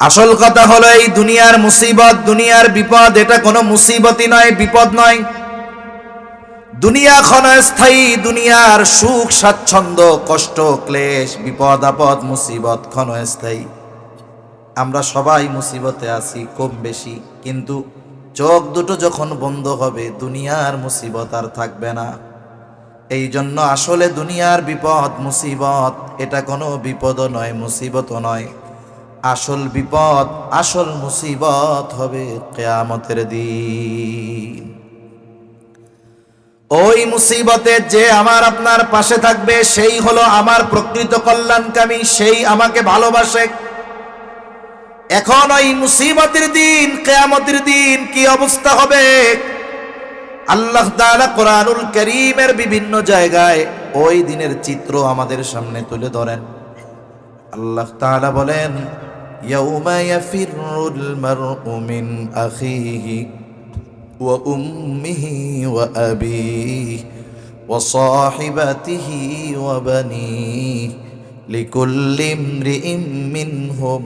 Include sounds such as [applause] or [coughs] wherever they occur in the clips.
আসল কথা হলো এই দুনিয়ার মুসিবত, দুনিয়ার বিপদ, এটা কোনো মুসিবতই নয়, বিপদ নয়। দুনিয়া ক্ষণস্থায়ী, দুনিয়ার সুখ, স্বাচ্ছন্দ্য, কষ্ট, ক্লেশ, বিপদ, আপদ, মুসিবত ক্ষণস্থায়ী। আমরা সবাই মুসিবতে আছি, কম বেশি, কিন্তু চোখ দুটো যখন বন্ধ হবে, দুনিয়ার মুসিবত আর থাকবে না। এই জন্য আসলে দুনিয়ার বিপদ, মুসিবত, এটা কোনো বিপদও নয়, মুসিবতও নয়। আসল বিপদ, আসল মুসিবত হবে কেয়ামতের দিন। ওই মুসিবতে যে আমার আপনার পাশে থাকবে, সেই হলো আমার প্রকৃত কল্যাণকামী, সেই আমাকে ভালোবাসে। এখন ওই মুসিবতের দিন, কেয়ামতের দিন কি অবস্থা হবে? আল্লাহ তাআলা কোরআনুল করিমের বিভিন্ন জায়গায় ওই দিনের চিত্র আমাদের সামনে তুলে ধরেন। আল্লাহ তাআলা বলেন মিন আখিহি ওয়া উম্মিহি ওয়া আবিহি ওয়া সাহিবাতিহি ওয়া বানিহি লিকুল্লি ইমরিইম মিনহুম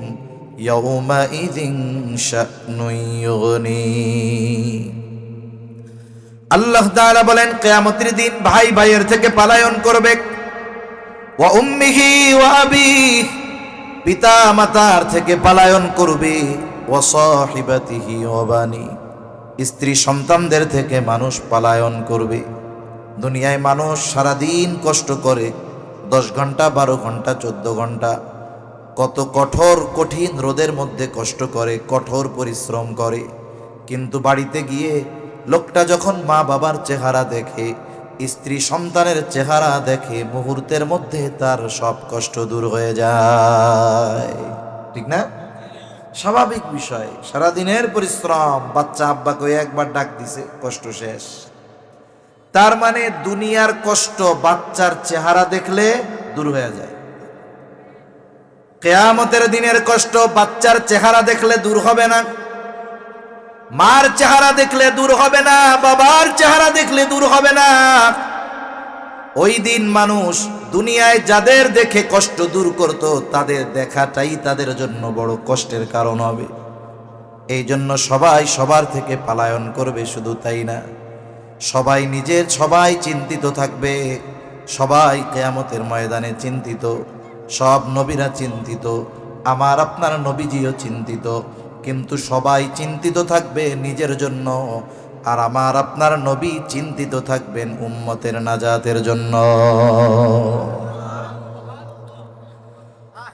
ইয়াউমাইযিন শা'নুন আল্লাহ তাআলা বলেন, কিয়ামতের দিন ভাই ভাইয়ের থেকে পালায়ন করবে। ওয়া উম্মিহি ওয়া আবি পিতা মাতার থেকে পালায়ন করবে। ওয়া স্ত্রী সন্তানদের থেকে মানুষ পালায়ন করবে। দুনিয়ায় মানুষ সারাদিন কষ্ট করে। দশ ঘণ্টা, বারো ঘণ্টা, চোদ্দ ঘণ্টা। কত কঠোর, কঠিন রোদের মধ্যে কষ্ট করে, কঠোর পরিশ্রম করে। কিন্তু বাড়িতে গিয়ে লোকটা যখন মা বাবার চেহারা দেখে স্ত্রী সন্তানের চেহারা দেখে মুহূর্তের মধ্যে তার সব কষ্ট দূর হয়ে যায়। ঠিক না? স্বাভাবিক বিষয়, সারাদিনের পরিশ্রম, বাচ্চা আব্বাকে একবার ডাক দিছে, কষ্ট শেষ। তার মানে দুনিয়ার কষ্ট বাচ্চার চেহারা দেখলে দূর হয়ে যায়। কেয়ামতের দিনের কষ্ট বাচ্চার চেহারা দেখলে দূর হবে না। মার চেহারা দেখলে দূর হবে না, বাবার চেহারা দেখলে দূর হবে না। ওই দিন মানুষ দুনিয়ায় যাদের দেখে কষ্ট দূর করত, তাদের দেখাটাই তাদের জন্য বড় কষ্টের কারণ হবে। এই জন্য সবাই সবার থেকে পালায়ন করবে, শুধু তাই না। সবাই নিজের, সবাই চিন্তিত থাকবে। সবাই কেয়ামতের ময়দানে চিন্তিত। সব নবীরা চিন্তিত, আমার আপনার নবীজিও চিন্তিত। কিন্তু সবাই চিন্তিত থাকবে নিজের জন্য, আর আমার আপনার নবী চিন্তিত থাকবেন উম্মতের নাজাতের জন্য।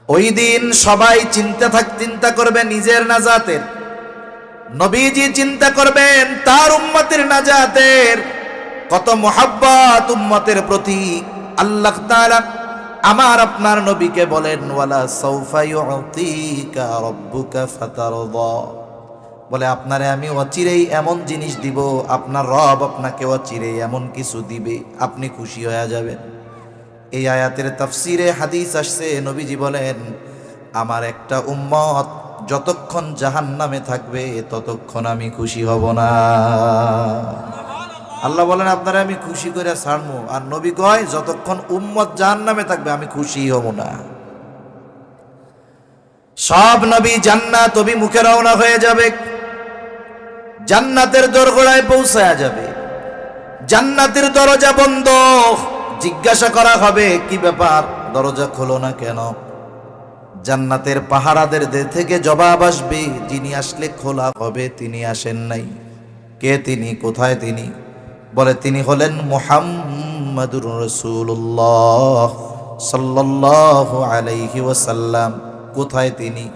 ওই দিন সবাই চিন্তা থাক, চিন্তা করবে নিজের নাজাতের। নবীজি চিন্তা করবেন তার উম্মতের নাজাতের। কত মোহাব্বত উম্মতের প্রতি। আল্লাহ তাআলা আমার আপনার নবীকে বলেন, ওয়ালা সৌফা ইউতিকা রাব্বুকা ফাতারদা। বলে, আপনারে আমি অচিরেই এমন জিনিস দিব, আপনার রব আপনাকে অচিরেই এমন কিছু দিবে, আপনি খুশি হয়ে যাবেন। এই আয়াতের তাফসিরে হাদিস আসছে, নবীজি বলেন, আমার একটা উম্মত যতক্ষণ জাহান নামে থাকবে, ততক্ষণ আমি খুশি হব না। আল্লাহ বলেন, আপনারা আমি খুশি করে ছাড়বো আর নবী কয়, যতক্ষণ উম্মত জাহান নামে থাকবে, আমি খুশি হব না। সব নবী জান্নাত মুখে রওনা হয়ে যাবে। জান্নাতের দোরগোড়ায় পৌঁছায়া যাবে। জান্নাতের দরজা বন্ধ। জিজ্ঞাসা করা হবে, কি ব্যাপার? দরজা খোলো না কেন? জান্নাতের পাহারাদের থেকে জবাব আসবে, যিনি আসলে খোলা হবে, তিনি আসেন নাই। কে তিনি? কোথায় তিনি? বলে তিনি হলেন মোহাম্মদুর রসুল্লাহ সাল্লাহ আলাইহি ওয়াসাল্লাম। কোথায় তিনি?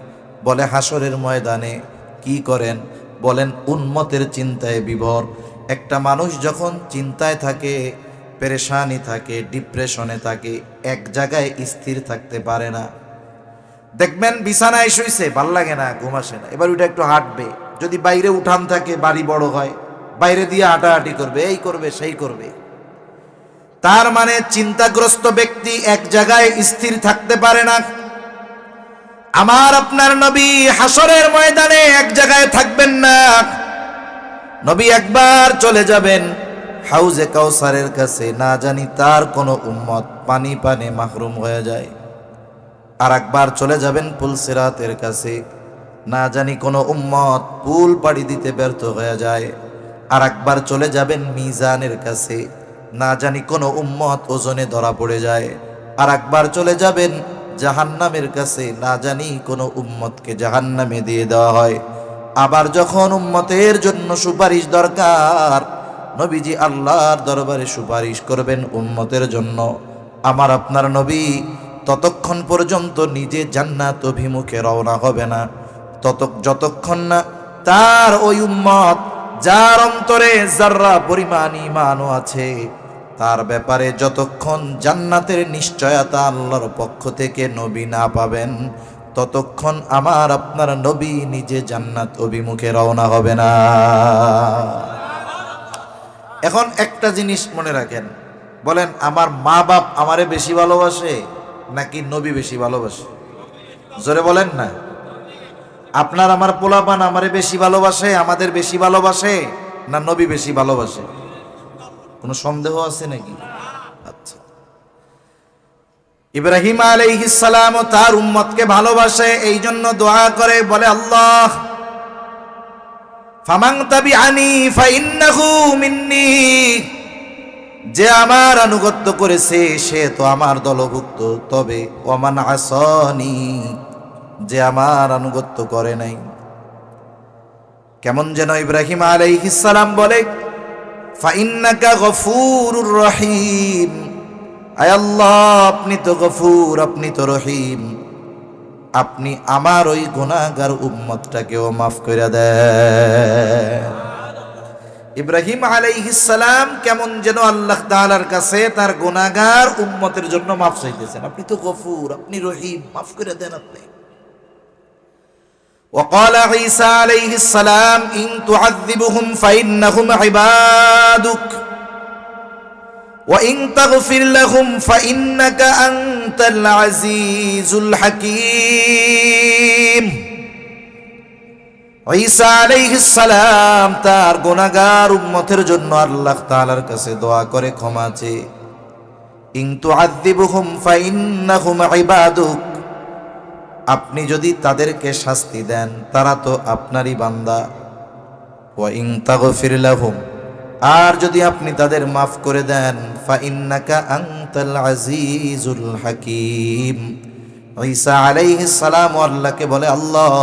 বলে হাসরের ময়দানে। কি করেন? বলেন উন্মতের চিন্তায় বিভোর। একটা মানুষ যখন চিন্তায় থাকে, পেরেশানি থাকে, ডিপ্রেশনে থাকে, এক জায়গায় স্থির থাকতে পারে না। দেখবেন, বিছানায় শুইছে, ভালো লাগে না, ঘুম আসে না। এবার ওইটা একটু হাঁটবে। যদি বাইরে উঠান থাকে, বাড়ি বড় হয়। বাইরে দিয়ে হাঁটাহাঁটি করবে, এই করবে, সেই করবে। তার মানে চিন্তাগ্রস্ত ব্যক্তি এক জায়গায় স্থির থাকতে পারে না। আমার আপনার নবী হাসরের ময়দানে এক জায়গায় থাকবেন না। নবী একবার চলে যাবেন হাউজে কাউসারের কাছে, না জানি তার কোনো উম্মত পানি পানে মাহরুম হয়ে যায়। আর একবার চলে যাবেন পুলসিরাতের কাছে, না জানি কোনো উম্মত পুল পাড়ি দিতে ব্যর্থ হয়ে যায়। আর একবার চলে যাবেন মিজানের কাছে। না জানি কোনো উম্মত ওজনে ধরা পড়ে যায়। আর একবার চলে যাবেন জাহান্নামের কাছে। না জানি কোনো উম্মতকে জাহান্নামে দিয়ে দেওয়া হয়। আবার যখন উম্মতের জন্য সুপারিশ দরকার, নবীজি আল্লাহর দরবারে সুপারিশ করবেন উম্মতের জন্য। আমার আপনার নবী ততক্ষণ পর্যন্ত নিজে জান্নাত অভিমুখে রওনা হবে না। তত যতক্ষণ না তার ওই উম্মত যার অন্তরে যার্রা পরিমাণ ইমানও আছে, তার ব্যাপারে যতক্ষণ জান্নাতের নিশ্চয়তা আল্লাহর পক্ষ থেকে নবী না পাবেন, ততক্ষণ আমার আপনার নবী নিজে জান্নাত অভিমুখে রওনা হবে না। এখন একটা জিনিস মনে রাখেন, বলেন, আমার মা বাপ আমারে বেশি ভালোবাসে নাকি নবী বেশি ভালোবাসে? জোরে বলেন না। আপনার আমার পোলাপান আমারে বেশি ভালোবাসে, আমাদের বেশি ভালোবাসে, না নবী বেশি ভালোবাসে? কোনো সন্দেহ আছে নাকি? আচ্ছা। ইব্রাহিম সালাম তার উম্মতকে ভালোবাসে এই জন্য দোয়া করে, বলে, আল্লাহ যে আমার আনুগত্য করেছে, সে তো আমার দলভুক্ত, তবে ওমান আসনি। যে আমার আনুগত্য করে নাই। কেমন যেন ইব্রাহিম আলাইহিস সালাম বলে ফাইন্নাকা গফুরুর রহিম। আল্লাহ, আপনি তো গফুর, আপনি তো রহিম। আপনি আমার ওই গুণাগার উম্মতটাকেও মাফ করে দেন। ইব্রাহিম আলাইহিসালাম কেমন যেন আল্লাহ তাআলার কাছে তার গুনাহগার উম্মতের জন্য মাফ চাইতেছেন। আপনি তো গফুর, আপনি রহিম, মাফ করে দেন আপনি। وقال عيسى عليه السلام إن تعذبهم فإنهم عبادك وإن تغفر لهم فإنك أنت العزيز الحكيم ঈসা আলাইহিস সালাম তার গুনাহগার উম্মতের জন্য আল্লাহ তাআলার কাছে দোয়া করে ক্ষমা চেয়ে ইন তুআযিবুহুম ফাইন্নাহুম ইবাদুক আপনি যদি তাদেরকে শাস্তি দেন, তারা তো আপনারই বান্দা। ওয়া ইন তাগফির লাহুম, আর যদি আপনি তাদের মাফ করে দেন ফাইন্নাকা আনতাল আজিজুল হাকিম। ঈসা আলাইহিস সালাম আল্লাহকে বলে, আল্লাহ,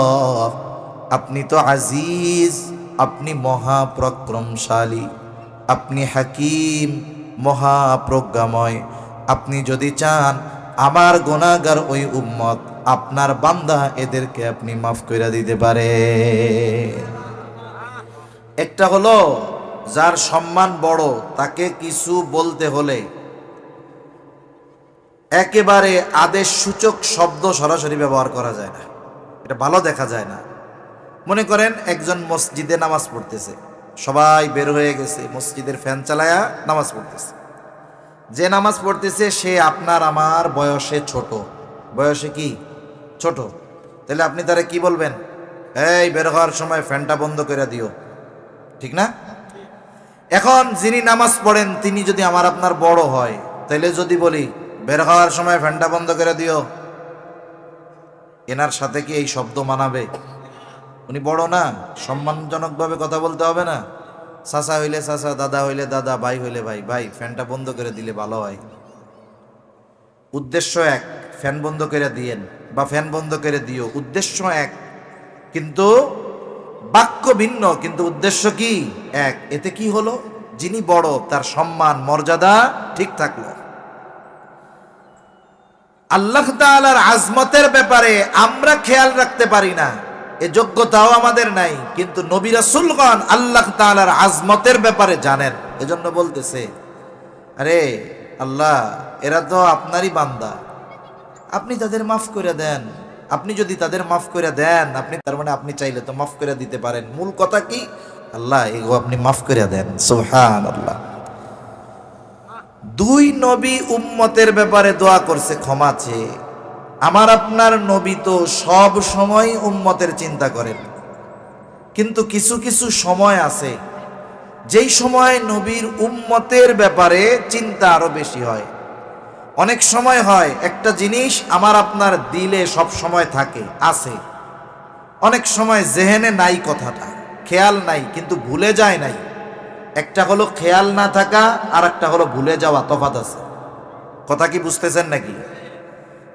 আপনি তো আজিজ, আপনি মহাপ্রক্রমশালী, আপনি হাকিম, মহাপ্রজ্ঞাময়। আপনি যদি চান, আমার গুণাগার ওই উম্মত আপনার বান্দা এদেরকে আপনি মাফ করে দিতে পারে। একটা হলো, যার সম্মান বড়, তাকে কিছু বলতে হলে। একেবারে আদেশ সূচক শব্দ সরাসরি ব্যবহার করা যায় না। এটা ভালো দেখা যায় না। মনে করেন একজন মসজিদে নামাজ পড়তেছে। সবাই বের হয়ে গেছে, মসজিদের ফ্যান চালায়া নামাজ পড়তেছে। যে নামাজ পড়তেছে, সে আপনার, আমার বয়সে ছোট। বয়সে কি? ছোট। তাহলে আপনি তারা কি বলবেন? এই বের হওয়ার সময় ফ্যানটা বন্ধ করে দিও। ঠিক না? এখন যিনি নামাজ পড়েন, তিনি যদি আমার আপনার বড় হয়, তাহলে যদি বলি, বের হওয়ার সময় ফ্যানটা বন্ধ করে দিও। এনার সাথে কি এই শব্দ মানাবে? উনি বড় না, সম্মানজনকভাবে কথা বলতে হবে না। চাচা হইলে চাচা, দাদা হইলে দাদা, ভাই হইলে ভাই। ভাই, ফ্যানটা বন্ধ করে দিলে ভালো হয়। উদ্দেশ্য এক, ফ্যান বন্ধ করে দিয়েন। বা ফ্যান বন্ধ করে দিও। উদ্দেশ্য এক, কিন্তু বাক্য ভিন্ন, কিন্তু উদ্দেশ্য কি? এক, এতে কি হলো? যিনি বড়, তার সম্মান, মর্যাদা ঠিক থাকল। আল্লাহ তাআলার আজমতের ব্যাপারে আমরা খেয়াল রাখতে পারি না। এ যোগ্যতাও আমাদের নাই, কিন্তু নবী রাসূলগণ আল্লাহ তাআলার আজমতের ব্যাপারে জানেন। এজন্য বলতেছে, আরে আল্লাহ, এরা তো আপনারই বান্দা। আপনি তাদের মাফ করে দেন। আপনি যদি তাদের মাফ করে দেন, আপনি তার মানে আপনি চাইলে তো মাফ করে দিতে পারেন। মূল কথা কি? আল্লাহ, এগো আপনি মাফ করে দেন। সুবহান আল্লাহ দুই নবী উম্মতের ব্যাপারে দোয়া করছে, ক্ষমা চেয়ে। আমার আপনার নবী তো সব সময় উম্মতের চিন্তা করেন। কিন্তু কিছু কিছু সময় আছে, যেই সময় নবীর উম্মতের ব্যাপারে চিন্তা আরও বেশি হয়। অনেক সময় হয়, একটা জিনিস আমার আপনার দিলে সব সময় থাকে, আছে। অনেক সময় জেহেনে নাই কথাটা, খেয়াল নাই, কিন্তু ভুলে যায় নাই। একটা হলো খেয়াল না থাকা আর একটা হলো ভুলে যাওয়া তফাত আছে। কথা কি বুঝতেছেন নাকি?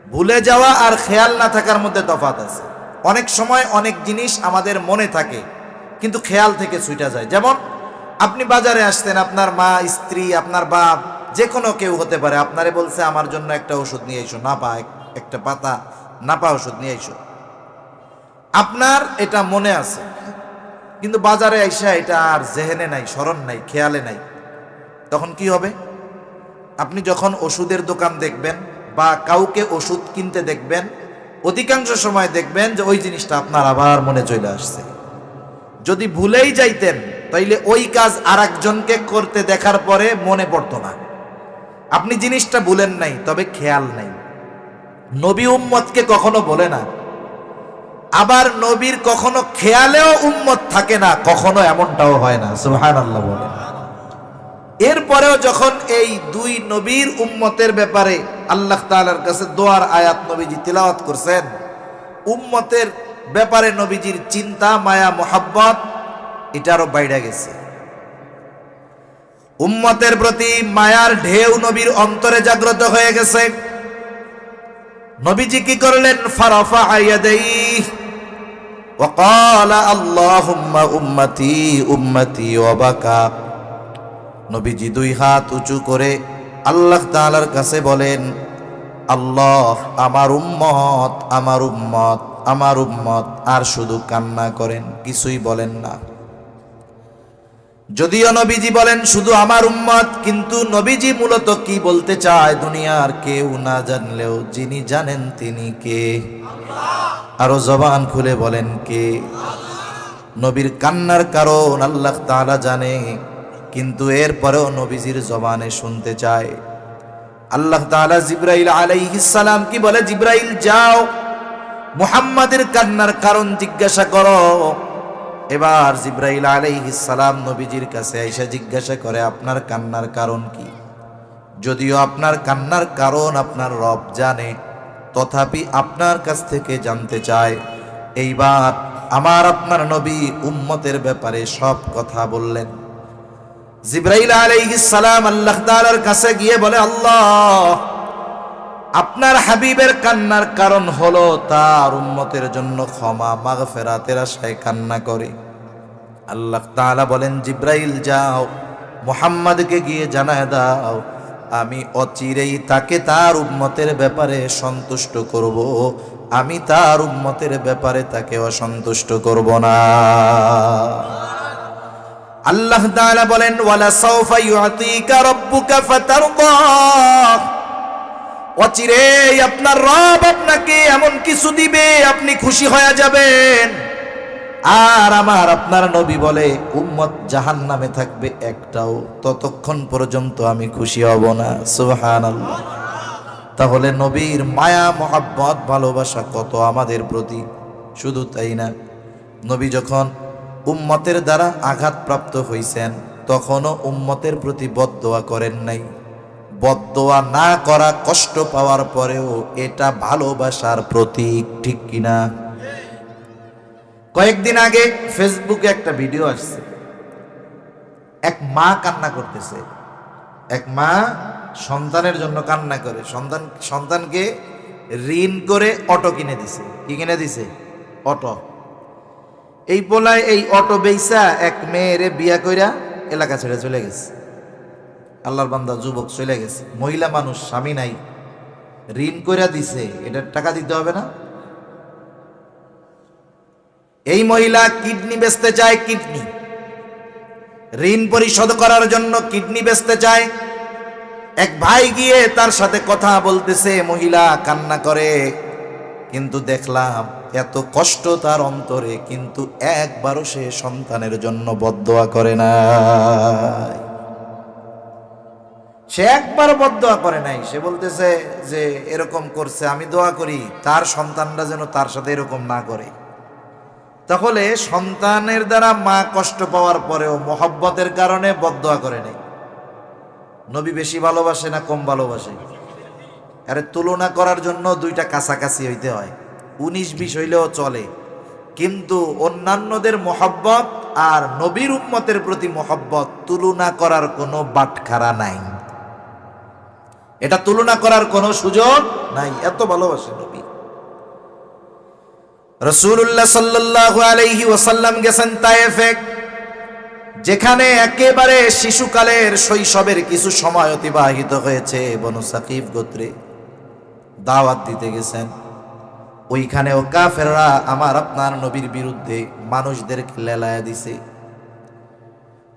ভুলে যাওয়া আর খেয়াল না থাকার মধ্যে তফাত আছে। অনেক সময় অনেক জিনিস আমাদের মনে থাকে, কিন্তু খেয়াল থেকে ছুটা যায়। যেমন, আপনি বাজারে আসতেন, আপনার মা, স্ত্রী, আপনার বাপ যে কোনো কেউ হতে পারে। আপনারে বলছে, আমার জন্য একটা ওষুধ নিয়ে এসো। না পা একটা পাতা, না পা ওষুধ নিয়ে এসো। আপনার এটা মনে আছে, কিন্তু বাজারে আইসা এটা আর জেহেনে নাই, স্মরণ নাই, খেয়ালে নাই। তখন কি হবে? আপনি যখন ওষুধের দোকান দেখবেন বা কাউকে ওষুধ কিনতে দেখবেন, অধিকাংশ সময় দেখবেন যে ওই জিনিসটা আপনার আবার মনে চলে আসছে। যদি ভুলেই যাইতেন, তাইলে ওই কাজ আর করতে দেখার পরে মনে পড়তো না। আপনি জিনিসটা বলেন নাই, তবে খেয়াল নাই। নবী উম্মতকে কখনো বলে না। আবার নবীর কখনো খেয়ালেও উম্মত থাকে না, কখনো এমনটাও হয় না সুহান আল্লাহ বলে। এরপরেও যখন এই দুই নবীর উম্মতের ব্যাপারে আল্লাহ তাআলার কাছে দোয়ার আয়াত নবীজি তিলাওয়াত করছেন, উম্মতের ব্যাপারে নবীজির চিন্তা, মায়া, মোহাব্বত এটারও বাইরে গেছে। উম্মতের প্রতি মায়ার ঢেউ নবীর অন্তরে জাগ্রত হয়ে গেছে নবীজি কি করলেন ফারাফা আয়াদাই وقال اللهم উম্মতি উম্মতি ওয়াবাকা নবীজি দুই হাত উঁচু করে আল্লাহ তাআলার কাছে বলেন আল্লাহ আমার উম্মত আমার উম্মত আমার উম্মত আর শুধু কান্না করেন কিছুই বলেন না যদিও নবীজি বলেন, শুধু আমার উম্মত, কিন্তু নবীজি মূলত কি বলতে চায় দুনিয়ার কেউ না জানলেও যিনি জানেন তিনি কে। আরও জবান খুলে বলেন, কে? নবীর কান্নার কারণ আল্লাহ তাআলা জানে, কিন্তু এরপরেও নবীজির জবানে শুনতে চায়। আল্লাহ তাআলা জিব্রাইল সালাম কি বলে, জিব্রাইল, যাও, মুহাম্মাদের কান্নার কারণ জিজ্ঞাসা করো। এবার জিব্রাইল সালাম নবীজির কাছে এসে জিজ্ঞাসা করে, আপনার কান্নার কারণ কি? যদিও আপনার কান্নার কারণ আপনার রব জানে, তথাপি আপনার কাছ থেকে জানতে চায়। এইবার আমার আপনার নবী উম্মতের ব্যাপারে সব কথা বললেন। জিব্রাইল সালাম আল্লাহ তাআলার কাছে গিয়ে বলে, আল্লাহ আপনার হাবিবের কান্নার কারণ হলো তার উম্মতের জন্য ক্ষমা, মাগফেরাতের আশায় কান্না করে। আল্লাহ তাআলা বলেন, জিব্রাইল, যাও, মুহাম্মাদকে গিয়ে জানায় দাও, আমি অচিরেই তাকে তার উম্মতের ব্যাপারে সন্তুষ্ট করব। আমি তার উম্মতের ব্যাপারে তাকে অসন্তুষ্ট করব না। আল্লাহ তাআলা বলেন, ওয়ালা সাউফা ইউতিকা রাব্বুকা ফাতারদা। অচিরেই আপনার রব আপনাকে এমন কিছু দিবে, আপনি খুশি হয়ে যাবেন। আর আমার আপনার নবী বলে, উম্মত জাহান নামে থাকবে একটাও, ততক্ষণ পর্যন্ত আমি খুশি হব না। সুহান তাহলে নবীর মায়া, মহাব্বত, ভালোবাসা কত আমাদের প্রতি? শুধু তাই না, নবী যখন উম্মতের দ্বারা আঘাতপ্রাপ্ত হইছেন, তখনও উম্মতের প্রতি বদদোয়া করেন নাই। বদদোয়া না করা কষ্ট পাওয়ার পরেও এটা ভালোবাসার প্রতীক, ঠিক কিনা? কয়েকদিন আগে ফেসবুকে একটা ভিডিও আসছে। এক মা কান্না করতেছে। এক মা সন্তানের জন্য কান্না করে। সন্তান, সন্তানকে ঋণ করে অটো কিনে দিছে। কি কিনে দিছে? অটো। এই পোলায় এই অটো বেইসা এক মেয়েরে বিয়া কইরা এলাকা ছেড়ে চলে গেছে। আল্লাহর বান্দা যুবক চলে গেছে। মহিলা মানুষ, স্বামী নাই। ঋণ কইরা দিছে, এটার টাকা দিতে হবে না? এই মহিলা কিডনি বেচতে চায় কিডনি। ঋণ পরিশোধ করার জন্য কিডনি বেচতে চায়। এক ভাই গিয়ে তার সাথে কথা বলতেছে, মহিলা কান্না করে। কিন্তু দেখলাম, এত কষ্ট তার অন্তরে, কিন্তু একবারও সে সন্তানের জন্য বদদোয়া করে না সে একবার বদদোয়া করে নাই। সে বলতেছে যে, এরকম করছে, আমি দোয়া করি, তার সন্তানরা যেন তার সাথে এরকম না করে। তাহলে সন্তানের দ্বারা মা কষ্ট পাওয়ার পরেও মহব্বতের কারণে বদদোয়া করে নেই। নবী বেশি ভালোবাসে না কম ভালোবাসে? আরে, তুলনা করার জন্য দুইটা কাছাকাছি হইতে হয়। উনিশ বিশ হইলেও চলে। কিন্তু অন্যান্যদের মহব্বত আর নবীর উম্মতের প্রতি মহব্বত তুলনা করার কোনো বাটখারা নাই। এটা তুলনা করার কোনো সুযোগ নাই। এত ভালোবাসে নবী। রসুল্লাহ সাল্লাল্লাহু আলাইহি ওয়াসাল্লাম গেছেন তায়েফে। যেখানে একেবারে শিশুকালের শৈশবের কিছু সময় অতিবাহিত হয়েছে বনু সাকিব গোত্রে। দাওয়াত দিতে গেছেন। ওইখানেও কাফেররা আমার, আপনার নবীর বিরুদ্ধে মানুষদেরকে লেলায়া দিছে।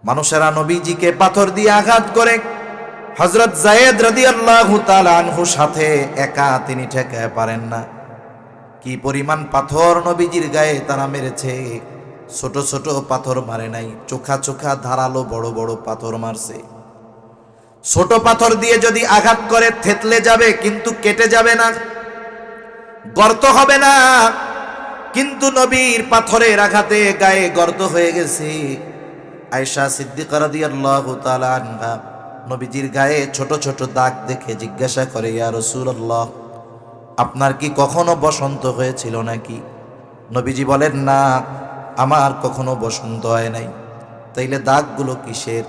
মানুষেরা নবীজিকে পাথর দিয়ে আঘাত করে হজরত জায়েদ রাদিয়াল্লাহু তাআলা আনহু সাথে একা তিনি ঠেকায় পারেন না। কি পরিমাণ পাথর নবীজির গায়ে তারা মেরেছে, ছোট ছোট পাথর মারে নাই, চোখা চোখা ধারালো বড় বড় পাথর মারছে। ছোট পাথর দিয়ে যদি আঘাত করে থেতলে যাবে, কিন্তু কেটে যাবে না, গর্ত হবে না। কিন্তু নবীর পাথরের আঘাতে গায়ে গর্ত হয়ে গেছে। আয়সা সিদ্দিকার রাদিয়াল্লাহু তাআলা আনহা নবীজির গায়ে ছোট ছোট দাগ দেখে জিজ্ঞাসা করে, ইয়া রাসূলুল্লাহ, আপনার কি কখনো বসন্ত হয়েছিল নাকি? নবীজি বলেন, না, আমার কখনো বসন্ত হয় নাই। তাইলে দাগগুলো কিসের?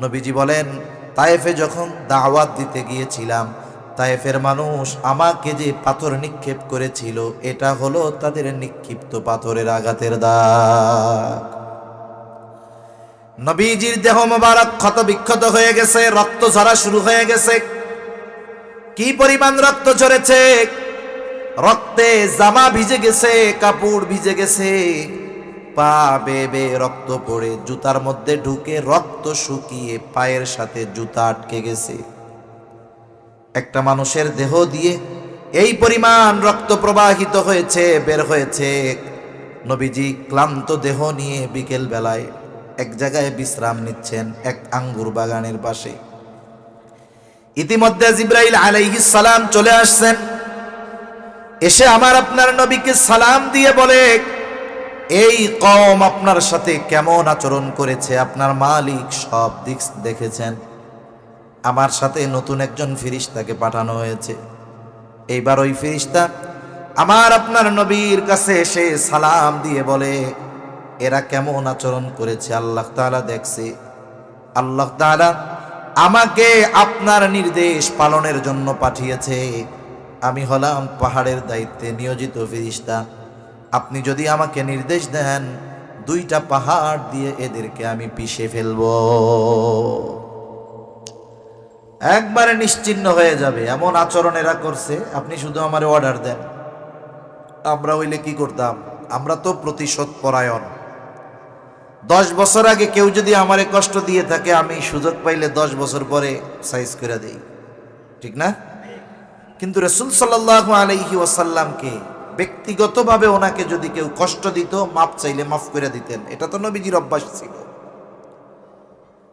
নবীজি বলেন, তায়েফে যখন দাওয়াত দিতে গিয়েছিলাম, তায়েফের মানুষ আমাকে যে পাথর নিক্ষেপ করেছিল, এটা হলো তাদের নিক্ষিপ্ত পাথরের আঘাতের দাগ। নবীজির দেহ মোবারক ক্ষত বিক্ষত হয়ে গেছে, রক্ত ঝরা শুরু হয়ে গেছে। কি পরিমাণ রক্ত ঝরেছে? রক্তে জামা ভিজে গেছে, কাপড় ভিজে গেছে। পা বেয়ে রক্ত পড়ে, জুতার মধ্যে ঢুকে রক্ত শুকিয়ে পায়ের সাথে জুতা আটকে গেছে। একটা মানুষের দেহ দিয়ে এই পরিমাণ রক্ত প্রবাহিত হয়েছে, বের হয়েছে। নবীজি ক্লান্ত দেহ নিয়ে বিকেল বেলায় এক জায়গায় বিশ্রাম নিচ্ছেন এক আঙ্গুর বাগানের পাশে। ইতিমধ্যে জিব্রাইল আলাইহিস সালাম চলে আসছেন। এসে আমার আপনার নবীকে সালাম দিয়ে বলে, এই কম আপনার সাথে কেমন আচরণ করেছে? আপনার মালিক সব দিক দেখেছেন। আমার সাথে নতুন একজন ফিরিস্তাকে পাঠানো হয়েছে। এইবার ওই ফিরিস্তা আমার আপনার নবীর কাছে এসে সালাম দিয়ে বলে এরা কেমন আচরণ করেছে? আল্লাহ তাআলা দেখছে। আল্লাহ তাআলা আমাকে আপনার নির্দেশ পালনের জন্য পাঠিয়েছে। আমি হলাম পাহাড়ের দায়িত্বে নিয়োজিত ফিরিস্তা আপনি যদি আমাকে নির্দেশ দেন, দুইটা পাহাড় দিয়ে এদেরকে আমি পিষে ফেলব। একবারে নিশ্চিন্ন হয়ে যাবে। এমন আচরণ এরা করছে, আপনি শুধু আমার অর্ডার দেন। আমরা হইলে কি করতাম? আমরা তো প্রতিশোধ পরায়ণ দশ বছর আগে কেউ যদি আমারে কষ্ট দিয়ে থাকে, আমি সুযোগ পাইলে দশ বছর পরে সাইজ করে দেই। ঠিক না? কিন্তু রসুল সাল্লাহ আলহি ওয়াসাল্লামকে ব্যক্তিগতভাবে ওনাকে যদি কেউ কষ্ট দিত, মাপ চাইলে মাফ করে দিতেন। এটা তো নবীজির অভ্যাস ছিল।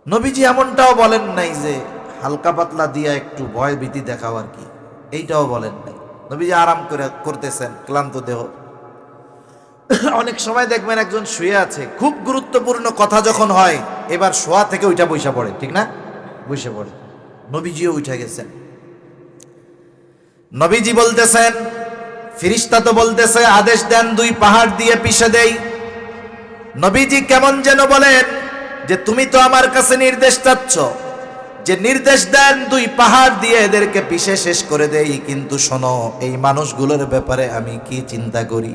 নবীজি এমনটাও বলেন নাই যে, হালকা পাতলা দিয়া একটু ভয় ভীতি দেখাও আর কি। এইটাও বলেন নাই। নবীজি আরাম করে করতেছেন, ক্লান্ত দেহ। [coughs] অনেক সময় দেখবেন একজন শুয়ে আছে, খুব গুরুত্বপূর্ণ কথা যখন হয়, এবার শোয়া থেকে ওইটা বৈশা পড়ে, ঠিক না? বসে পড়ে। নবীজিও উঠে গেছেন। নবীজি বলতেছেন, ফিরিস্তা তো বলতেছে, আদেশ দেন দুই পাহাড় দিয়ে পিষে দেই। নবীজি কেমন যেন বলেন যে, তুমি তো আমার কাছে নির্দেশ চাচ্ছ। যে নির্দেশ দেন দুই পাহাড় দিয়ে এদেরকে পিষে শেষ করে দেই, কিন্তু শোনো, এই মানুষগুলোর ব্যাপারে আমি কি চিন্তা করি?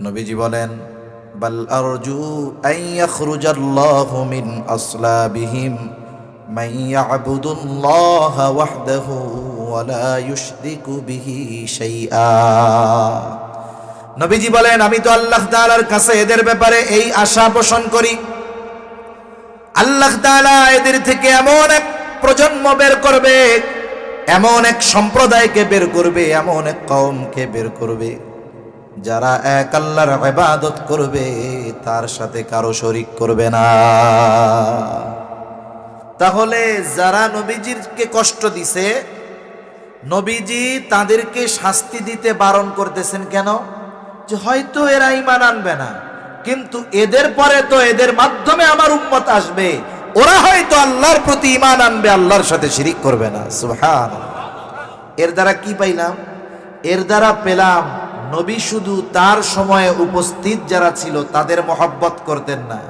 নবীজি বলেন নবীজি বলেন, আমি তো আল্লাহ তাআলার কাছে এদের ব্যাপারে এই আশা পোষণ করি। আল্লাহ তাআলা এদের থেকে এমন এক প্রজন্ম বের করবে, এমন এক সম্প্রদায়কে বের করবে, এমন এক কওমকে বের করবে। যারা এক আল্লাহর ইবাদত করবে, তার সাথে কারও শরিক করবে না। তাহলে যারা নবীজিরকে কষ্ট দিছে, নবীজি তাদেরকে শাস্তি দিতে বারণ করতেছেন কেন? যে হয়তো এরা ইমান আনবে না, কিন্তু এদের পরে তো এদের মাধ্যমে আমার উম্মত আসবে। ওরা হয়তো আল্লাহর প্রতি ইমান আনবে, আল্লাহর সাথে শিরিক করবে না। সুবহান এর দ্বারা কি পাইলাম? এর দ্বারা পেলাম নবী শুধু তার সময়ে উপস্থিত যারা ছিল, তাদের মহব্বত করতেন না।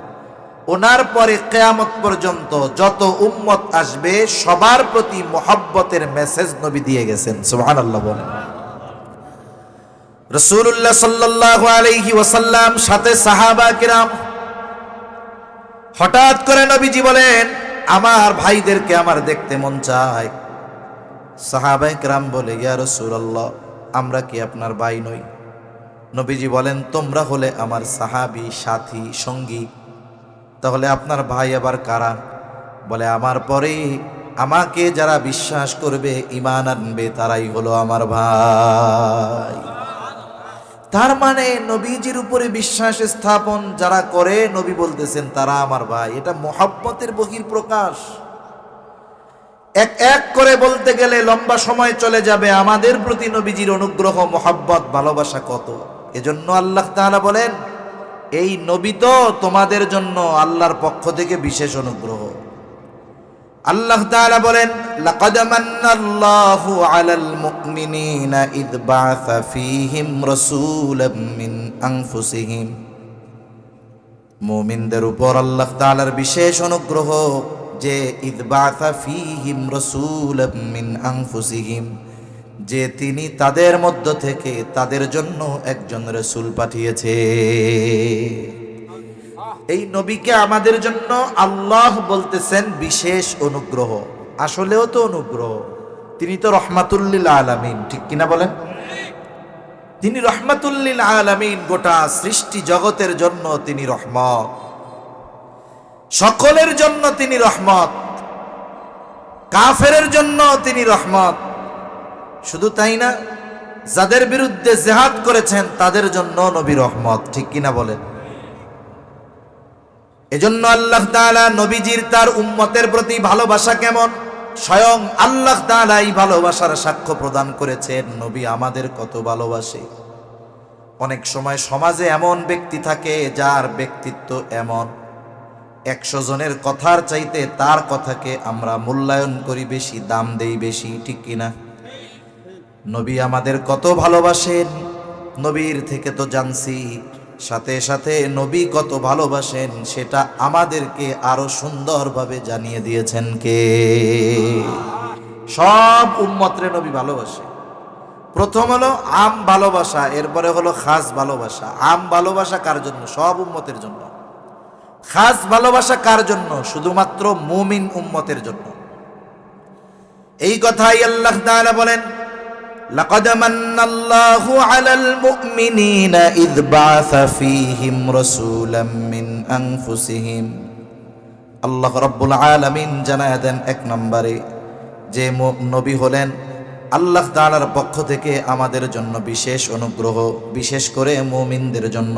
ওনার পরে কেয়ামত পর্যন্ত যত উম্মত আসবে, সবার প্রতি মহব্বতের মেসেজ নবী দিয়ে গেছেন। সুহান আল্লাহ বলেন। রসুল্লাহ সাল্লাহ আলহি ওসাল্লাম সাথে সাহাবা কিরাম, হঠাৎ করে নবীজি বলেন, আমার ভাইদেরকে আমার দেখতে মন চায়। সাহাবাই কিরাম বলে, ইয়া রসুল্লাহ আমরা কি আপনার ভাই নই? নবীজি বলেন, তোমরা হলে আমার সাহাবি, সাথী, সঙ্গী। তাহলে আপনার ভাই আবার কারা? বলে, আমার পরে আমাকে যারা বিশ্বাস করবে ইমান আনবে, তারাই হলো আমার ভাই। তার মানে নবীজির উপরে বিশ্বাস স্থাপন যারা করে, নবী বলতেছেন, তারা আমার ভাই। এটা মোহাব্বতের বহির প্রকাশ এক এক করে বলতে গেলে লম্বা সময় চলে যাবে। আমাদের প্রতি নবীজির অনুগ্রহ, মোহাব্বত, ভালোবাসা কত? এজন্য আল্লাহ তাআলা বলেন, এই নবী তো তোমাদের জন্য আল্লাহর পক্ষ থেকে বিশেষ অনুগ্রহ। আল্লাহ তাআলা বলেন মিন মুমিনদের উপর আল্লাহ তাআলার বিশেষ অনুগ্রহ। যে ফীহিম আনফুসিহিম, যে তিনি তাদের মধ্য থেকে তাদের জন্য একজন রসুল পাঠিয়েছে। এই নবীকে আমাদের জন্য আল্লাহ বলতেছেন বিশেষ অনুগ্রহ। আসলেও তো অনুগ্রহ। তিনি তো রহমাতুল্লিল আলামিন, ঠিক কিনা বলেন? তিনি রহমাতুল্লিল আলামিন, গোটা সৃষ্টি জগতের জন্য তিনি রহমত। সকলের জন্য তিনি রহমত। কাফেরের জন্য তিনি রহমত। শুধু তাই না, যাদের বিরুদ্ধে জেহাদ করেছেন, তাদের জন্য নবী রহমত, ঠিক কিনা বলেন? এজন্য আল্লাহ তাআলা নবীজির তার উম্মতের প্রতি ভালোবাসা কেমন? স্বয়ং আল্লাহ তাআলা এই ভালোবাসার সাক্ষ্য প্রদান করেছেন, নবী আমাদের কত ভালোবাসে। অনেক সময় সমাজে এমন ব্যক্তি থাকে, যার ব্যক্তিত্ব এমন। একশো জনের কথার চাইতে তার কথাকে আমরা মূল্যায়ন করি বেশি, দাম দেই বেশি, ঠিক কিনা নবী আমাদের কত ভালোবাসেন, নবীর থেকে তো জানছি। সাথে সাথে নবী কত ভালোবাসেন, সেটা আমাদেরকে আরও সুন্দরভাবে জানিয়ে দিয়েছেন কে? সব উম্মতরে নবী ভালোবাসে। প্রথম হলো আম ভালোবাসা, এরপরে হলো খাস ভালোবাসা। আম ভালোবাসা কার জন্য? সব উম্মতের জন্য। খাস ভালোবাসা কার জন্য শুধুমাত্র মুমিন উম্মতের জন্য এই কথাই আল্লাহ তাআলা বলেন لقد من الله على المؤمنين إذ بعث فيهم رسولا من أنفسهم আল্লাহ রব্বুল আলামিন জানায় দেন এক নম্বরে যে ম- নবী হলেন আল্লাহ তাআলার পক্ষ থেকে আমাদের জন্য বিশেষ অনুগ্রহ বিশেষ করে মুমিনদের জন্য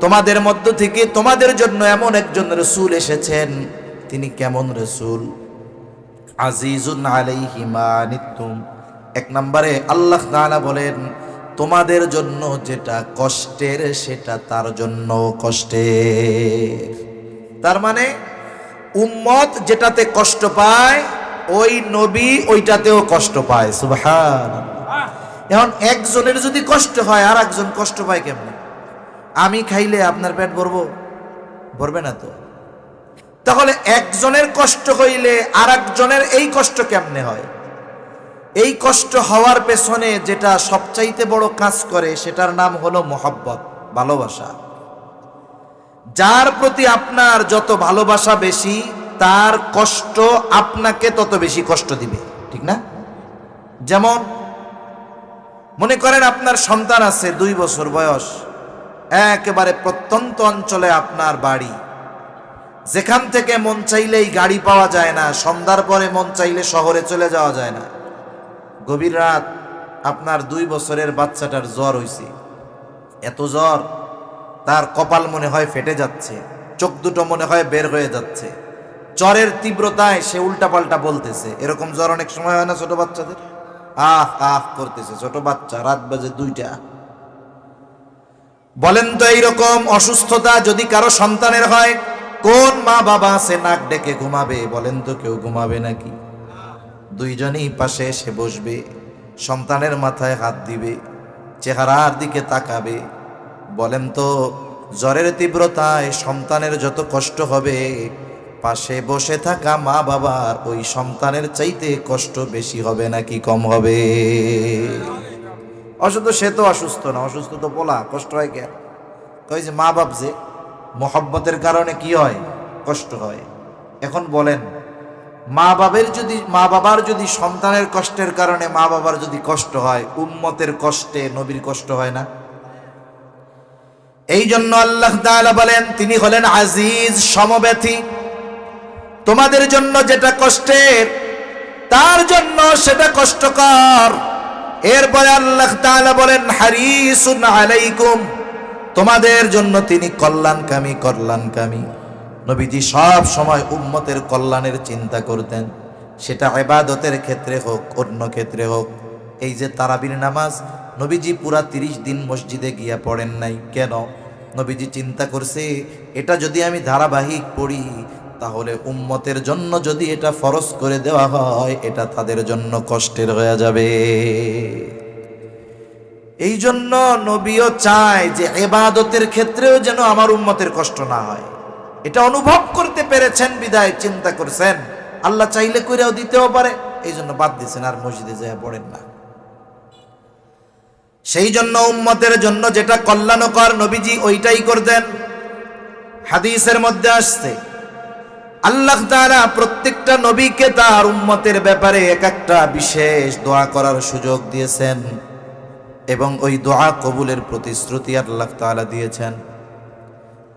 তোমাদের মধ্য থেকে তোমাদের জন্য এমন একজন রসুল এসেছেন। তিনি কেমন রসুল? এক নম্বরে আল্লাহ তাআলা বলেন, তোমাদের জন্য যেটা কষ্টের সেটা তার জন্য কষ্টের। তার মানে উম্মত যেটাতে কষ্ট পায়, ওই নবী ওইটাতেও কষ্ট পায়। সুবহান এখন একজনের যদি কষ্ট হয় আর একজন কষ্ট পায় কেমনে? আমি খাইলে আপনার পেট ভরবো? ভরবে না তো। তাহলে একজনের কষ্ট হইলে আর একজনের এই কষ্ট কেমনে হয়? এই কষ্ট হওয়ার পেছনে যেটা সবচাইতে বড় কাজ করে, সেটার নাম হলো মোহাব্বত, ভালোবাসা। যার প্রতি আপনার যত ভালোবাসা বেশি, তার কষ্ট আপনাকে তত বেশি কষ্ট দিবে। ঠিক না? যেমন, মনে করেন আপনার সন্তান আছে, দুই বছর বয়স। একেবারে প্রত্যন্ত অঞ্চলে আপনার বাড়ি। যেখান থেকে মন চাইলেই গাড়ি পাওয়া যায় না, সন্ধ্যার পরে মন চাইলে শহরে চলে যাওয়া যায় না। গভীর রাত আপনার দুই বছরের বাচ্চাটার জ্বর হইছে। এত জ্বর, তার কপাল মনে হয় ফেটে যাচ্ছে, চোখ দুটো মনে হয় বের হয়ে যাচ্ছে। জ্বরের তীব্রতায় সে উল্টাপাল্টা বলতেছে, এরকম জ্বর অনেক সময় হয় না ছোট বাচ্চাদের? আহ আহ, করতেছে ছোট বাচ্চা, রাত বাজে দুইটা। বলেন তো এইরকম অসুস্থতা যদি কারও সন্তানের হয়, কোন মা বাবা সে নাক ডেকে ঘুমাবে? বলেন তো কেউ ঘুমাবে নাকি? দুইজনই পাশে এসে বসবে, সন্তানের মাথায় হাত দিবে, চেহারার দিকে তাকাবে। বলেন তো জ্বরের তীব্রতায় সন্তানের যত কষ্ট হবে, পাশে বসে থাকা মা বাবার ওই সন্তানের চাইতে কষ্ট বেশি হবে নাকি কম হবে? অসুস্থ, সে তো অসুস্থ না, অসুস্থ তো বলা কষ্ট হয় কে? কই যে মা বাপ যে, মহব্বতের কারণে কি হয়? কষ্ট হয়। এখন বলেন, মা বাবের যদি, মা বাবার যদি সন্তানের কষ্টের কারণে মা বাবার যদি কষ্ট হয়, উম্মতের কষ্টে নবীর কষ্ট হয় না? এই জন্য আল্লাহ বলেন, তিনি হলেন আজিজ সমব্যথী তোমাদের জন্য যেটা কষ্টের, তার জন্য সেটা কষ্টকর। এরপরে আল্লাহ তাআলা বলেন, হারিসুন আলাইকুম, তোমাদের জন্য তিনি কল্যাণকামী কল্যাণকামী। নবীজি সব সময় উম্মতের কল্যাণের চিন্তা করতেন। সেটা ইবাদতের ক্ষেত্রে হোক, অন্য ক্ষেত্রে হোক। এই যে তারাবির নামাজ, নবীজি পুরা তিরিশ দিন মসজিদে গিয়া পড়েন নাই। কেন? নবীজি চিন্তা করছে, এটা যদি আমি ধারাবাহিক পড়ি তাহলে উম্মতের জন্য যদি এটা ফরজ করে দেওয়া হয়, এটা তাদের জন্য কষ্টের হয়ে যাবে। এই জন্য নবীও চায় যে এবাদতের ক্ষেত্রেও যেন আমার উম্মতের কষ্ট না হয়। এটা অনুভব করতে পেরেছেন, বিদায় চিন্তা করছেন। আল্লাহ চাইলে কইরাও দিতেও পারে এই জন্য বাদ দিয়েছেন আর মসজিদে যায় পড়েন না। সেই জন্য উম্মতের জন্য যেটা কল্যাণকর নবীজি ওইটাই করতেন। হাদিসের মধ্যে আসছে আল্লাহ তাআলা প্রত্যেকটা নবীকে তার উম্মতের ব্যাপারে এক একটা বিশেষ দোয়া করার সুযোগ দিয়েছেন এবং ওই দোয়া কবুলের প্রতিশ্রুতি আল্লাহ তাআলা দিয়েছেন।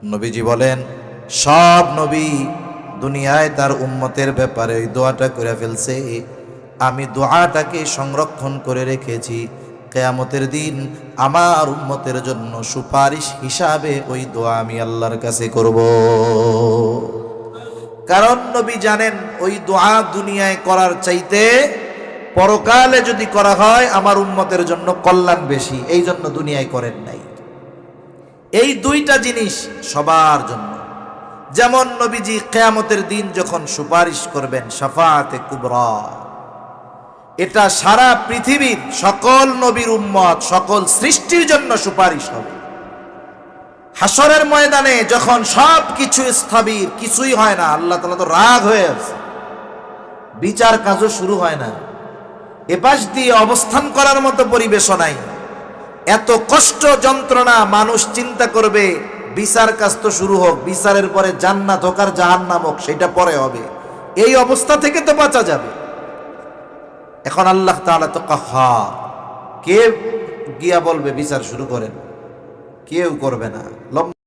নবীজি বলেন, সব নবী দুনিয়ায় তার উম্মতের ব্যাপারে ওই দোয়াটা করে ফেলছে। আমি দোয়াটাকে সংরক্ষণ করে রেখেছি। কেয়ামতের দিন আমার উম্মতের জন্য সুপারিশ হিসাবে ওই দোয়া আমি আল্লাহর কাছে করব। কারণ নবী জানেন ওই দোয়া দুনিয়ায় করার চাইতে পরকালে যদি করা হয়, আমার উম্মতের জন্য কল্যাণ বেশি। এই জন্য দুনিয়ায় করেন নাই। এই দুইটা জিনিস সবার জন্য। যেমন নবীজি কেয়ামতের দিন যখন সুপারিশ করবেন সাফাতে কুবরা, এটা সারা পৃথিবীর সকল নবীর উম্মত, সকল সৃষ্টির জন্য সুপারিশ হবে। হাসরের ময়দানে যখন সব কিছু স্থবির, কিছুই হয় না, আল্লাহ তালা তো রাগ হয়ে আছে। বিচার কাজও শুরু হয় না। এপাশ দিয়ে অবস্থান করার মতো পরিবেশও নাই। এত কষ্ট, যন্ত্রণা মানুষ চিন্তা করবে, বিচার কাজ তো শুরু হোক, বিচারের পরে জান্নাত হোক আর জাহান্নাম হোক, সেটা পরে হবে। এই অবস্থা থেকে তো বাঁচা যাবে। এখন আল্লাহ তাআলা তো কাহা কে গিয়া বলবে বিচার শুরু করেন? কেউ করবে না। লম্বা